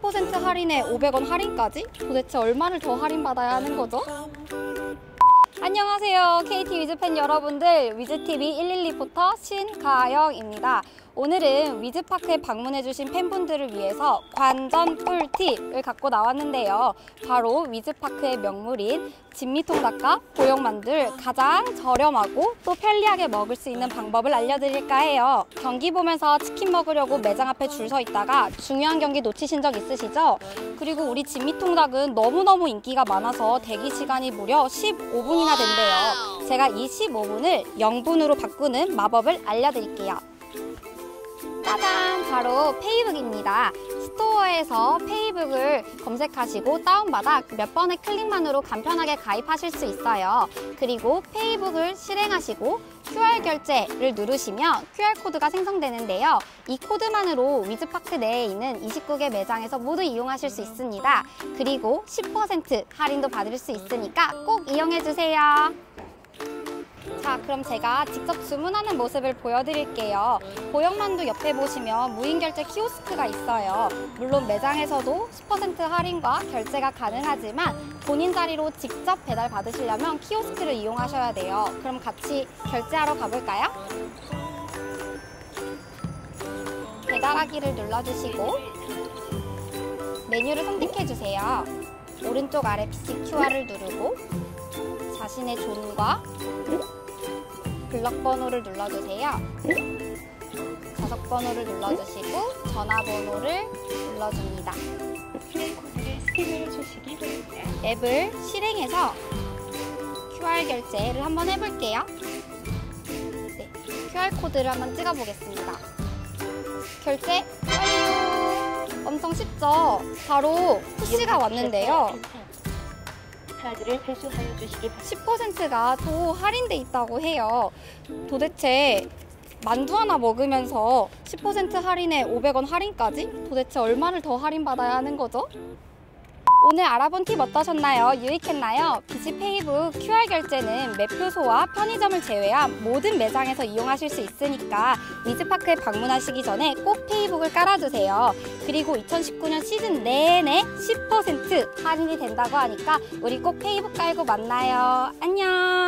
퍼센트 할인에 500원 할인까지? 도대체 얼마를 더 할인받아야 하는 거죠? 안녕하세요. KT 위즈팬 여러분들, 위즈TV 112 리포터 신가영입니다. 오늘은 위즈파크에 방문해주신 팬분들을 위해서 관전 꿀팁을 갖고 나왔는데요. 바로 위즈파크의 명물인 진미통 닭과 보형만두를 가장 저렴하고 또 편리하게 먹을 수 있는 방법을 알려드릴까 해요. 경기 보면서 치킨 먹으려고 매장 앞에 줄 서 있다가 중요한 경기 놓치신 적 있으시죠? 그리고 우리 진미통 닭은 너무너무 인기가 많아서 대기 시간이 무려 15분이나 된대요. 제가 이 15분을 0분으로 바꾸는 마법을 알려드릴게요. 짜잔! 바로 페이북입니다. 스토어에서 페이북을 검색하시고 다운받아 몇 번의 클릭만으로 간편하게 가입하실 수 있어요. 그리고 페이북을 실행하시고 QR 결제를 누르시면 QR코드가 생성되는데요. 이 코드만으로 위즈파크 내에 있는 29개 매장에서 모두 이용하실 수 있습니다. 그리고 10% 할인도 받을 수 있으니까 꼭 이용해주세요. 자, 그럼 제가 직접 주문하는 모습을 보여드릴게요. 보형만두 옆에 보시면 무인결제 키오스크가 있어요. 물론 매장에서도 10% 할인과 결제가 가능하지만 본인 자리로 직접 배달 받으시려면 키오스크를 이용하셔야 돼요. 그럼 같이 결제하러 가볼까요? 배달하기를 눌러주시고 메뉴를 선택해주세요. 오른쪽 아래 PCQR을 누르고 자신의 존과 블럭 번호를 눌러주세요. 좌석 번호를 눌러주시고 전화번호를 눌러줍니다. QR코드를 스캔해 주시기 바랍니다. 앱을 실행해서 QR 결제를 한번 해볼게요. 네, QR 코드를 한번 찍어보겠습니다. 결제 완료! 엄청 쉽죠? 바로 푸시가 왔는데요. 카드를 회수하여 주시기 바랍니다. 10%가 또 할인돼 있다고 해요. 도대체 만두 하나 먹으면서 10% 할인에 500원 할인까지? 도대체 얼마를 더 할인받아야 하는 거죠? 오늘 알아본 팁 어떠셨나요? 유익했나요? 비지페이북 QR 결제는 매표소와 편의점을 제외한 모든 매장에서 이용하실 수 있으니까 위즈파크에 방문하시기 전에 꼭 페이북을 깔아주세요. 그리고 2019년 시즌 내내 10% 할인이 된다고 하니까 우리 꼭 페이북 깔고 만나요. 안녕!